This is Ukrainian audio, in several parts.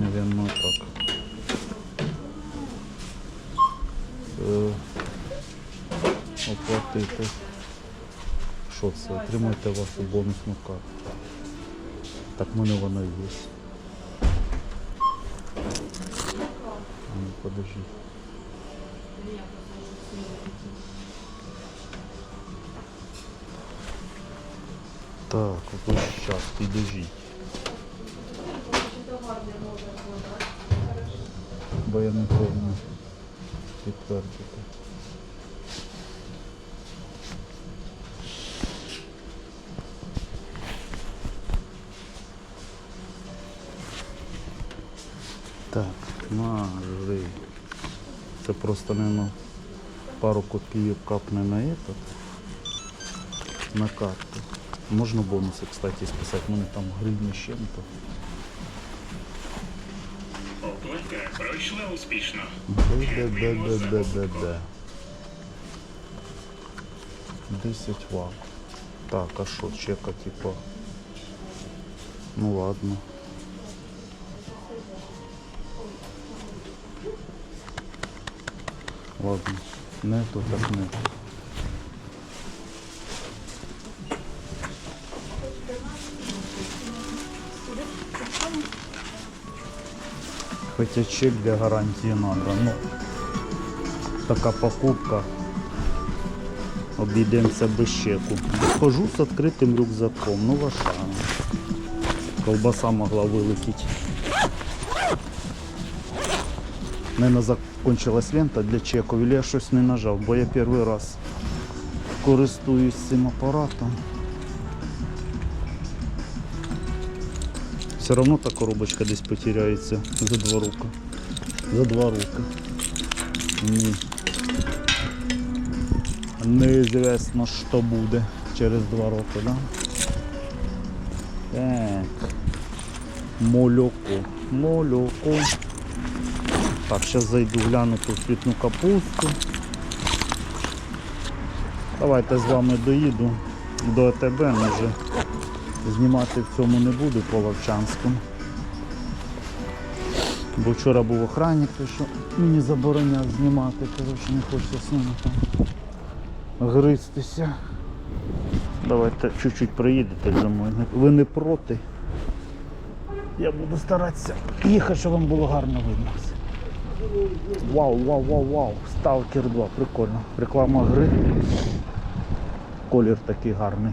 Навірно, так. Е, оплатити. Що це? Отримайте вашу бонусну карту. Так в мене вона є. А ну подожди. Так, ось зараз, підождіть. Бо я не повинен підтвердити. Так, мажи. Це просто, наверное, пару копійок капне на этот, на карту. Можна бонуси, кстати, списати. Мене там гривні з чим-то. Пройшла успішно. Де-де-де-де-де-де. 10 вал. Так, а що, чека, типа. Ну ладно. Ладно. Нету, так нету. Хотя чек для гарантии надо. Ну, така покупка. Обійдемося без чеку. Хожу з відкритим рюкзаком. Ну ваша. Колбаса могла вилетіти. Наверное, закончилась лента для чеків, или я щось не нажав, бо я перший раз користуюсь цим апаратом. Все равно та коробочка десь потеряється за два роки. За два роки. Ні. Неізвісно, що буде через два роки, да? Так. Молоко. Молоко. Так, зараз зайду гляну тут цвітну капусту. Давайте з вами доїду до АТБ, може знімати в цьому не буду по Вовчанському. Бо вчора був охранник, той, що мені забороняв знімати, коротше не хочеться з ними там гристися. Давайте чуть-чуть приїдете за мною. Ви не проти. Я буду старатися їхати, щоб вам було гарно видно. Вау, вау, вау, вау. Сталкер 2, прикольно. Реклама гри. Колір такий гарний.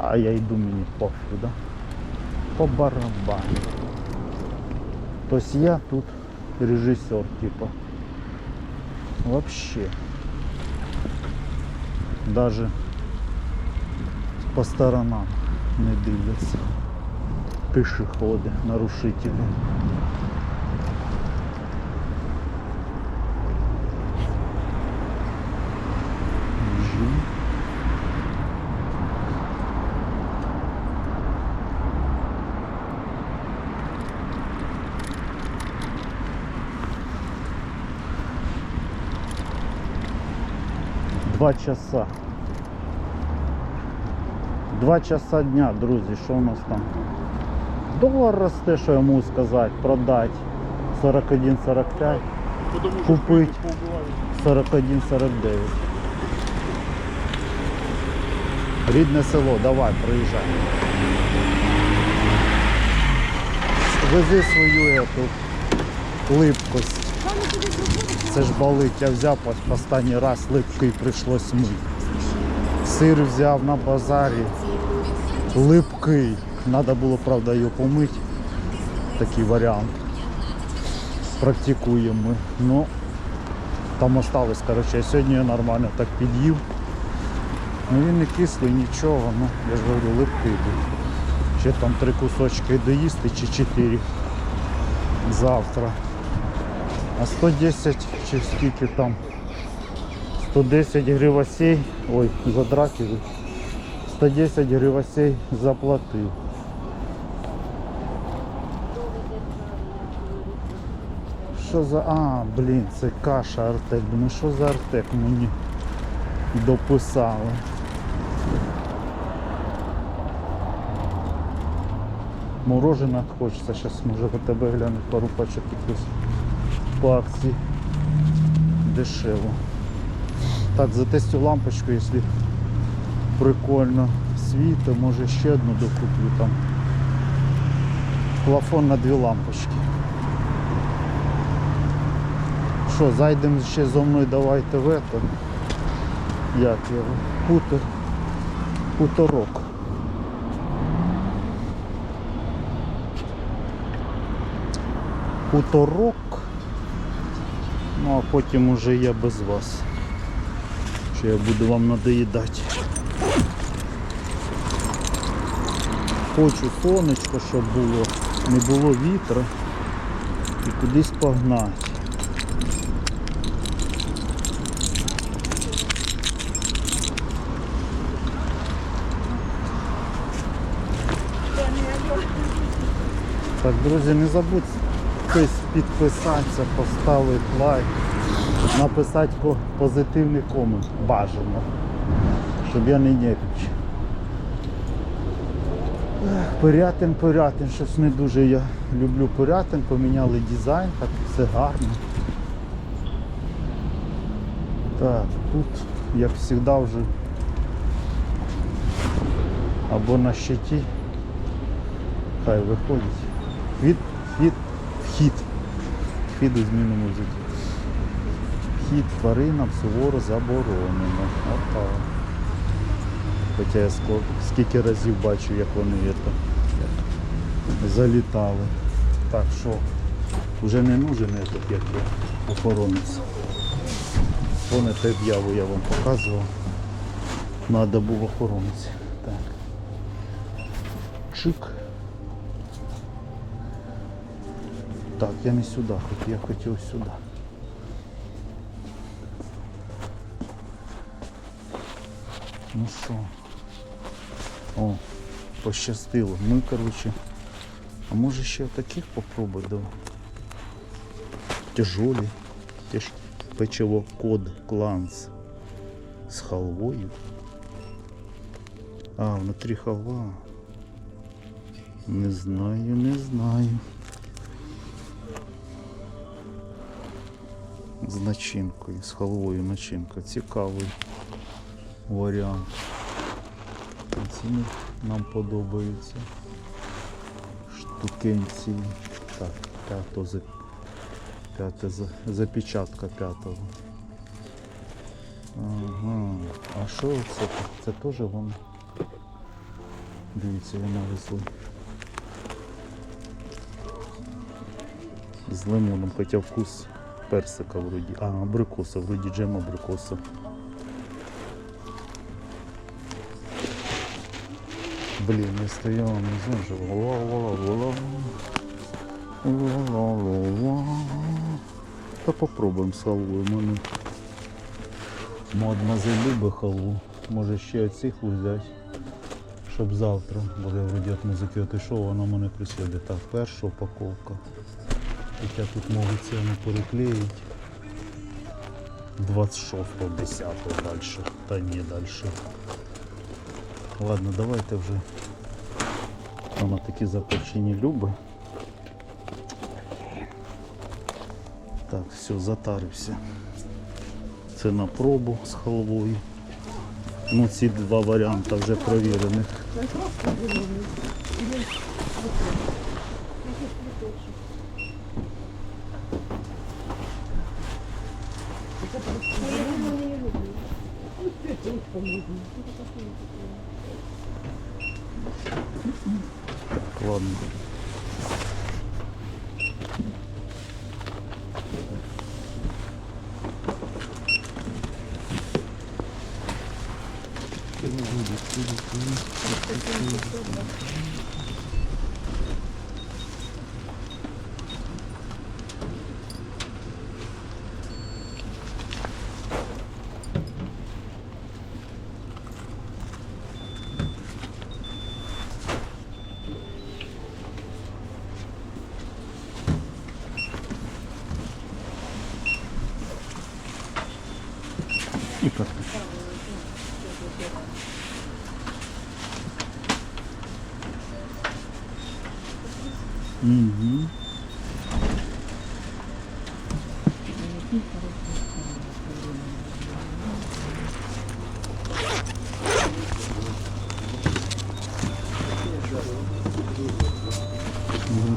А я йду мені пофіг, да? По барабану. Тобто я тут режисер, типа. Вообще. Даже по сторонам не дивляться. Пішоходи, нарушителі. Два часа. Два часа дня, друзі, що у нас там? Долар росте, що я можу сказати, продати 41,45, купити 41,49. Рідне село, давай, приїжджай. Вези свою эту липкость. Це ж болить, я взяв останній раз липкий прийшлось мити. Сир взяв на базарі. Липкий. Треба було, правда, його помити. Такий варіант. Практикуємо ми. Ну, там осталось, коротше, я сьогодні його нормально так під'їв. Ну він не кислий, нічого, ну я ж говорю, липкий був. Ще там три кусочки доїсти чи чотири завтра. А 110 чи скільки там? 110 гривасей, ой, за драки, 110 гривасей заплатив. Що за... А, блін, це каша Артек. Думаю, що за Артек мені дописали. Морожена хочеться. Зараз може в тебе гляну пару пачок якихось по акції. Дешево. Так, затестю лампочку, якщо прикольно світа, може ще одну докуплю там. Плафон на дві лампочки. Що, зайдемо ще зо мною давайте в это. Як його? Хутор. Хуторок. Хуторок. Ну а потім уже я без вас. Що я буду вам надоїдати. Хочу сонечко, щоб було, не було вітра і кудись погнати. Так, друзі, не забудьте підписатися, поставити лайк, написати позитивний комент. Бажано. Щоб я не нервничав. Порятин, порятин, щось не дуже я люблю порятин, поміняли дизайн, так все гарно. Так, тут, як завжди, вже або на щиті. Хай виходить. Вхід, вхід, вхід. Вхід у зміну музики. Вхід тваринам суворо заборонено. Отак. Хоча я скільки разів бачу, як вони это, залітали. Так що вже не нужен этот, як охоронець. Помните об'яву я вам показував. Надо був охоронець. Так. Чик. Так, я не сюди хотів, я хотів сюди. Ну що? О, пощастило. Ми, коротше. А може ще таких попробуй, да? Тяжолі. Тяж... Печиво код кланс. З халвою. А, внутрі халва. Не знаю, не знаю. З начинкою, з халвою начинка. Цікавий варіант. Ціни нам подобаються. Штукенці. Так, п'ято за п'яте за запечатка п'ятого. Ага. А що це? Це теж вам? Дивіться, я навезли. З лимоном, хоча вкус персика вроді. А, абрикоса, вроді джем абрикоса. Блін, я стояв, не знаю, що ла-ла-ла-ла. Ла-ла-ла-ла. Та попробуємо халвою. У мене мадмазель любить халву. Може ще оцих взяти, щоб завтра, бо я вроді від музики отійшов, вона мене присіде. Так, перша упаковка. Хоча тут можуть ціну переклеїть. 26 10 далі. Та ні, далі. Ладно, давайте вже. Вона такі запечені люби. Так, все, затарився. Це на пробу з халвою. Ну, ці два варіанти вже провірених. Так, ладно.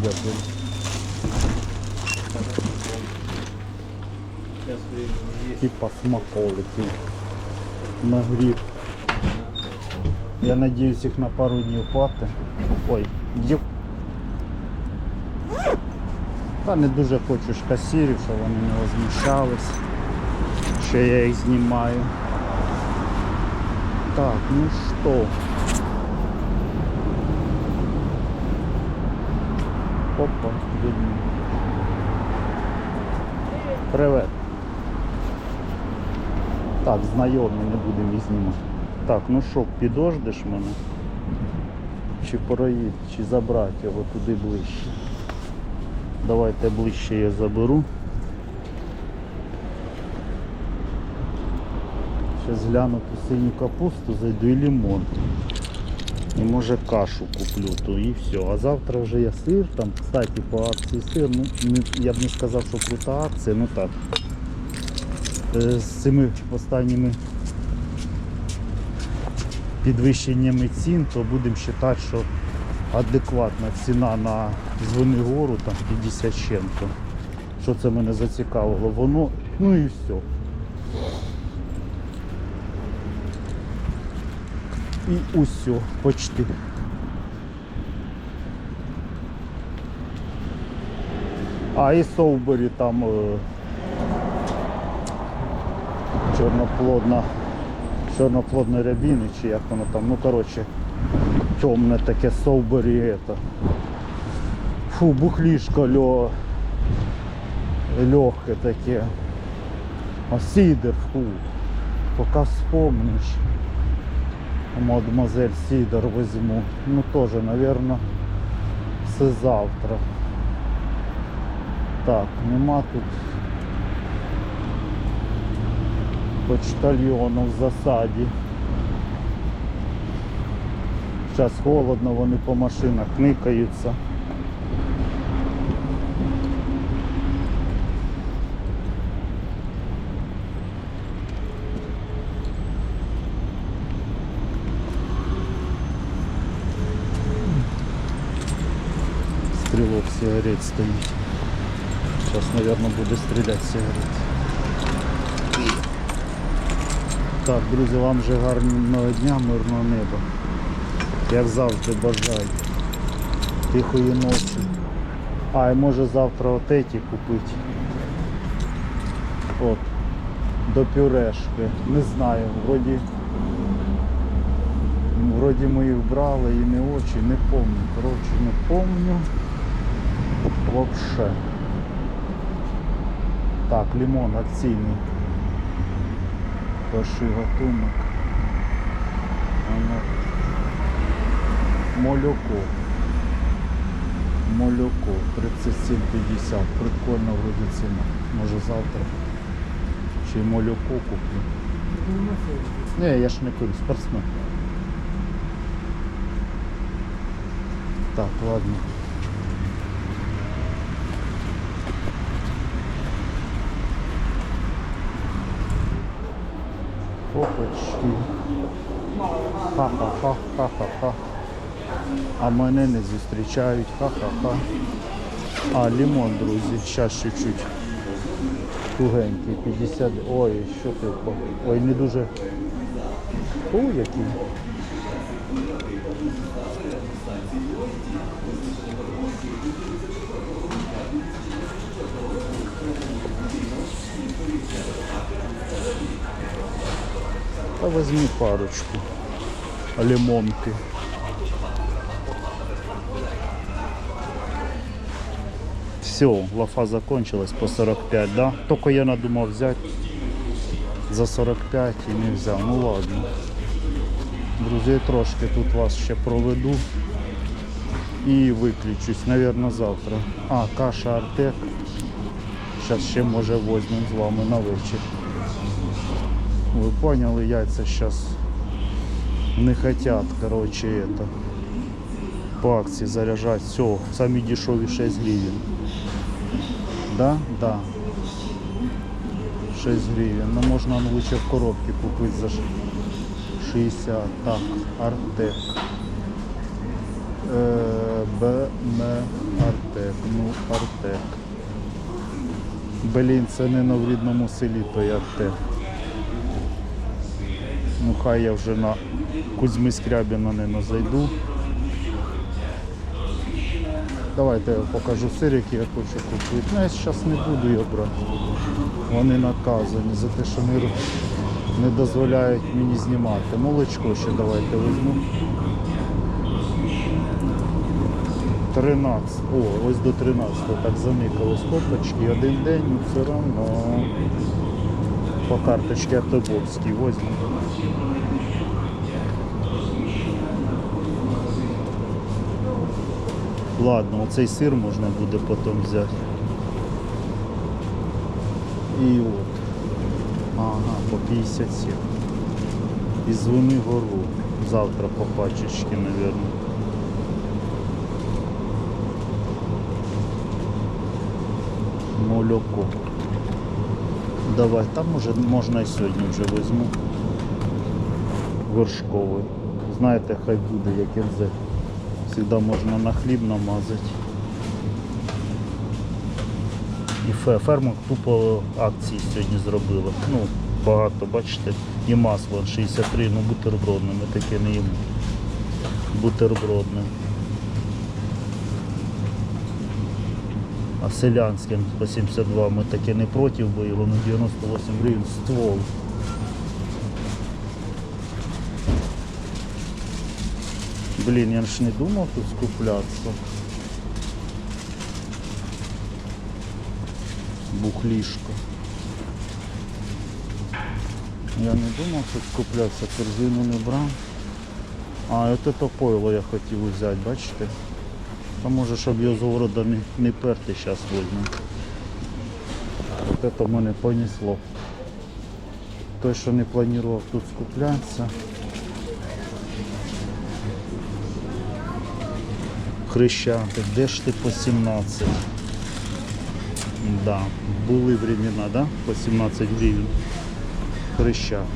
Дякую. Типа смаколиків на гріб. Я надіюсь їх на пару днів хватить. Ой, дів. Та не дуже хочу ж касірів, щоб вони не возмущались, що я їх знімаю. Так, ну що. Опа, видно. Привет. Так, знайомі, не будемо їх знімати. Так, ну що, підождеш мене? Чи проїдь, чи забрати його туди ближче? Давайте ближче я заберу. Зараз гляну ту синю капусту, зайду і лимон. І може кашу куплю, то і все. А завтра вже я сир, там, кстати, по акції сир, ну я б не сказав, що крута акція, ну так. Е, З цими останніми підвищеннями цін, то будемо вважати, що адекватна ціна на Звенигору там 50 з чим-то. Що це мене зацікавило? Воно, ну і все. І усе, почти. А і Совбері там е, чорноплодна, чорноплодна рябіни, чи як воно там, ну коротше, темне таке Совбері это. Фу, бухлішко льо, легке таке. А сідер, фу. Поки вспомниш. Мадемуазель Сидор возьму. Ну тоже, наверное, все завтра. Так, нема тут почтальйону в засаді. Зараз холодно, вони по машинах никаються. Сигарет стоит. Сейчас, наверное, буду стрелять сигарет. Так, друзі, вам же гарного дня, мирного неба. Як завжди бажаю. Тихої ночі. А, і може завтра отеті купити. От. До пюрешки. Не знаю, вроді. Вроді ми їх брали і не очі, не помню. Коротше, не помню. Вообще. Так, лимон акційний. Перший гатунок. Воно. Молоко. Молоко 37,50. Прикольно вроді ціна. Може завтра. Чи молоко куплю. Не, я ж не курю, спортсмен. Так, ладно. Опачки. Ха-ха-ха, ха-ха-ха. А мене не зустрічають. Ха-ха-ха. А, лимон, друзі, зараз чуть-чуть. Тугенький, 50. Ой, що ти? Ой, не дуже. О, який. Та возьми парочку. Лимонки. Все, лафа закончилась по 45, да? Только я надумал взять за 45 і не взяв. Ну ладно. Друзі, трошки тут вас ще проведу і виключусь, Наверно, завтра. А, каша Артек. Зараз ще може возьмемо з вами на вечір. Вы поняли, яйца сейчас не хотят, короче, это По акції заряджать. Все, самі дешеві 6 гривень. Да? Да. 6 гривень. Ну можна ну, лучше в коробці купити за 60. Так, Артек. Е, БМ Артек. Ну, Артек. Блін, це не на рідному селі той Артек. Ну хай я вже на Кузьми Скрябіна не зайду. Давайте я покажу сир, який я хочу купити. Ну, я зараз не буду його брати. Вони наказані за те, що не, не дозволяють мені знімати. Молочко ще давайте візьму. 13. О, ось до 13 так заникало стопочки. Один день, ну все одно. По карточці Автоборській возьму. Ладно, оцей сир можна буде потім взяти. І от. Ага, по 57. І звони гору. Завтра по пачечці, мабуть. Молоко. Давай, там може можна і сьогодні вже візьму. Горшковий. Знаєте, хай буде як НЗ. Всегда можна на хліб намазати. І ферма тупо акції сьогодні зробила. Ну, багато, бачите, і масло 63, ну бутербродне, ми таке не їмо. Бутербродне. А селянським по 72 ми таке не проти, бо його на 98 гривень ствол. Блін, я ж не думав тут скуплятися. Бухлішко. Я не думав тут скуплятися, корзину не брав. А, це пойло я хотів взяти, бачите? А може, щоб його з города не, не перти, зараз возьму. От це мене понесло. Той, що не планував тут скуплятися. Хрещатик, де ж ти по 17? Да, були времена, да? По 17 гривень. Хрещатик.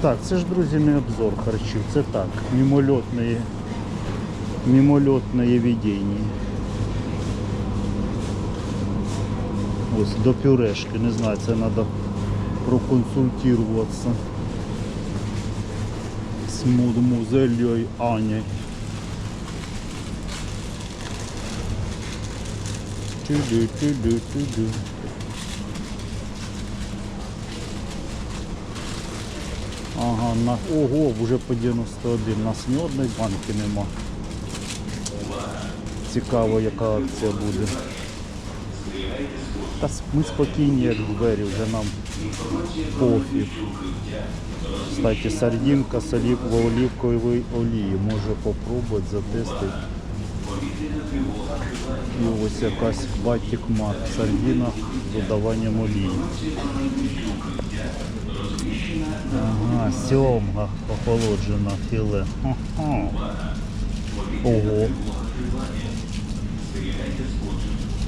Так, це ж, друзі, не обзор харчів, це так, мимольотне, мимольотне видіння. Ось до пюрешки, не знаю, це треба проконсультуватися з музелью Аней. Тю-ду-тю-ду-тю-ду. Ага, на... ого, вже по 91. У нас ні одної банки нема. Цікаво, яка акція буде. Та ми спокійні, як двері, вже нам пофіг. Кстати, сардинка з оливковій олії. Може попробувати, затестити. І ось якась батік мат. Сардина з додаванням олії. Ага, сьомга охолоджена філе. Ого.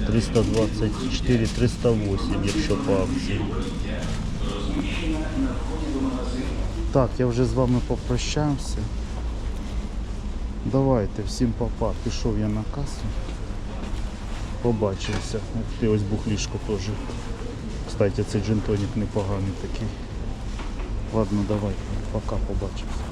324, 308, якщо по акції. Так, я вже з вами попрощався. Давайте, всім папа. Пішов я на касу. Побачився. Ти, ось бухлішко теж. Кстати, цей джинтонік непоганий такий. Ладно, давай, пока побачимося.